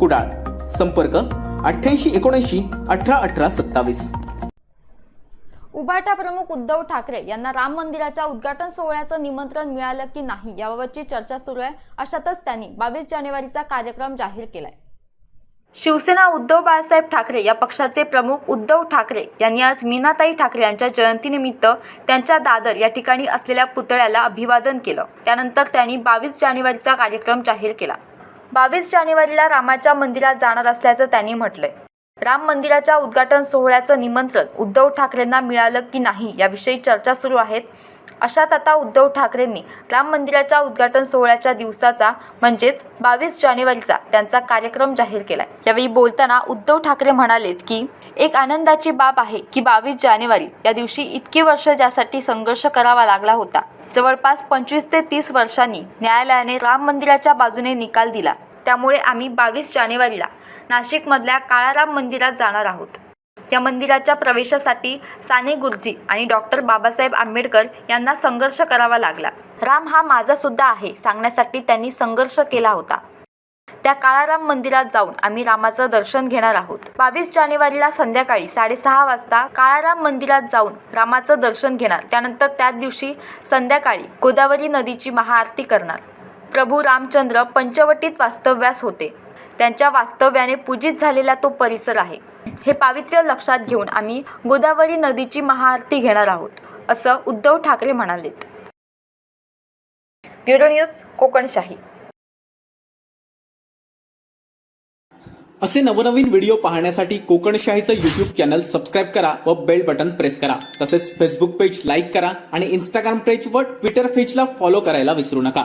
कुडाळ. संपर्क अठ्ठ्याऐंशी एकोणऐंशी अठरा अठरा सत्तावीस. उभाटा प्रमुख उद्धव ठाकरे यांना राम मंदिराच्या उद्घाटन सोहळ्याचं निमंत्रण मिळालं की नाही याबाबतची चर्चा सुरू आहे. अशातच त्यांनी बावीस जानेवारीचा कार्यक्रम जाहीर केलाय. शिवसेना उद्धव बाळासाहेब ठाकरे या पक्षाचे प्रमुख उद्धव ठाकरे यांनी आज मीनाताई ठाकरे यांच्या जयंतीनिमित्त त्यांच्या दादर या ठिकाणी असलेल्या पुतळ्याला अभिवादन केलं. त्यानंतर त्यांनी बावीस जानेवारीचा कार्यक्रम जाहीर केला. बावीस जानेवारीला रामाच्या मंदिरात जाणार असल्याचं त्यांनी म्हटलंय. राम मंदिराच्या उद्घाटन सोहळ्याचं निमंत्रण उद्धव ठाकरेंना मिळालं की नाही याविषयी चर्चा सुरू आहेत. अशात आता उद्धव ठाकरेंनी राम मंदिराच्या उद्घाटन सोहळ्याच्या दिवसाचा म्हणजेच बावीस जानेवारीचा त्यांचा कार्यक्रम जाहीर केला यावेळी बोलताना उद्धव ठाकरे म्हणालेत की एक आनंदाची बाब आहे की बावीस जानेवारी या दिवशी इतकी वर्ष ज्यासाठी संघर्ष करावा लागला होता. जवळपास पंचवीस ते तीस वर्षांनी न्यायालयाने राम मंदिराच्या बाजूने निकाल दिला. त्यामुळे आम्ही बावीस जानेवारीला नाशिकमधल्या काळाराम मंदिरात जाणार आहोत. या मंदिराच्या प्रवेशासाठी साने गुरुजी आणि डॉक्टर बाबासाहेब आंबेडकर यांना संघर्ष करावा लागला. राम हा माझा सुद्धा आहे सांगण्यासाठी त्यांनी संघर्ष केला होता. त्या काळाराम मंदिरात जाऊन आम्ही रामाचं दर्शन घेणार आहोत. बावीस जानेवारीला संध्याकाळी साडेसहा वाजता काळाराम मंदिरात जाऊन रामाचं दर्शन घेणार. त्यानंतर त्याच दिवशी संध्याकाळी गोदावरी नदीची महाआरती करणार. प्रभू रामचंद्र पंचवटीत वास्तव्यास होते. त्यांच्या वास्तव्याने पूजित झालेला तो परिसर आहे. हे पावित्र्य लक्षात घेऊन आम्ही गोदावरी नदीची महाआरती घेणार आहोत असं उद्धव ठाकरे म्हणालेत. Bureau news Kokanshahi. असे नवनवीन व्हिडिओ पाहण्यासाठी कोकणशाहीचं युट्यूब चॅनल सबस्क्राईब करा व बेल बटन प्रेस करा. तसेच फेसबुक पेज लाईक करा आणि इंस्टाग्राम पेज व ट्विटर पेजला फॉलो करायला विसरू नका.